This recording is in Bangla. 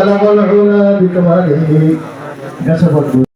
خلق العلا بكماله كسف الدنيا